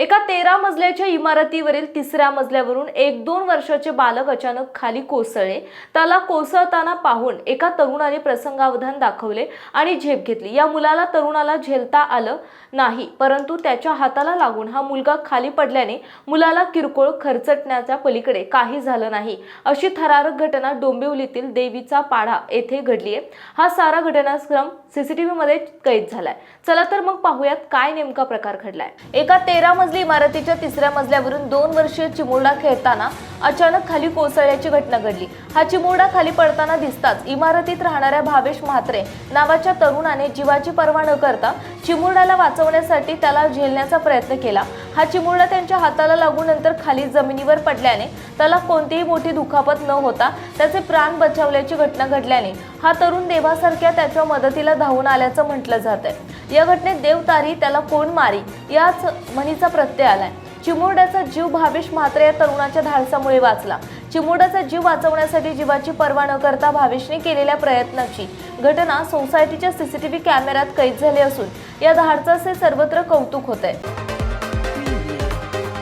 एका तेरा मजल्याच्या इमारतीवरील तिसऱ्या मजल्यावरून एक दोन वर्षाचे बालक अचानक खाली कोसळले. त्याला कोसळताना पाहून एका तरुणाने प्रसंगावधान दाखवले आणि झेप घेतली. या मुलाला तरुणाला झेलता आलं नाही परंतु त्याच्या हाताला लागून हा मुलगा खाली पडल्याने मुलाला किरकोळ खरचटण्याच्या पलीकडे काही झालं नाही. अशी थरारक घटना डोंबिवलीतील देवीचा पाढा येथे घडली आहे हा सारा घटनाक्रम सीसीटीव्ही मध्ये कैद झालाय. चला तर मग पाहूयात काय नेमका प्रकार घडलाय. एका तेरा मजली इमारतीच्या तिसऱ्या मजल्यावरून दोन वर्षीय चिमुरडा खेळताना अचानक खाली कोसळल्याची घटना घडली. हा चिमुरडा खाली पडताना दिसताच इमारतीत राहणाऱ्या भावेश म्हात्रे नावाच्या तरुणाने जीवाची पर्वा न करता चिमुरड्याला वाचवण्यासाठी त्याला झेलण्याचा प्रयत्न केला. हा चिमुरडा त्यांच्या हाताला लागून नंतर खाली जमिनीवर पडल्याने त्याला कोणतीही मोठी दुखापत न होता त्याचे प्राण बचावल्याची घटना घडल्याने हा तरुण देवासारख्या त्याच्या मदतीला धावून आल्याचं म्हटलं जात आहे या घटनेत देव तारी त्याला कोण मारी याच म्हणीचा प्रत्यय आलाय. चिमुरड्याचा जीव भावेश म्हात्रे या तरुणाच्या धाडसामुळे वाचला. चिमुरड्याचा जीव वाचवण्यासाठी जीवाची पर्वा न करता भावेशने केलेल्या प्रयत्नाची घटना सोसायटीच्या सीसीटीव्ही कॅमेऱ्यात कैद झाली असून या धाडसाचे सर्वत्र कौतुक होत आहे.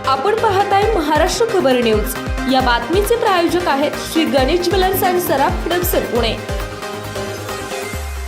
आपण पाहत आहे महाराष्ट्र खबर न्यूज. या बातमीचे प्रायोजक आहेत श्री गणेश ज्वेलर्स अँड सराफ हडपसर पुणे.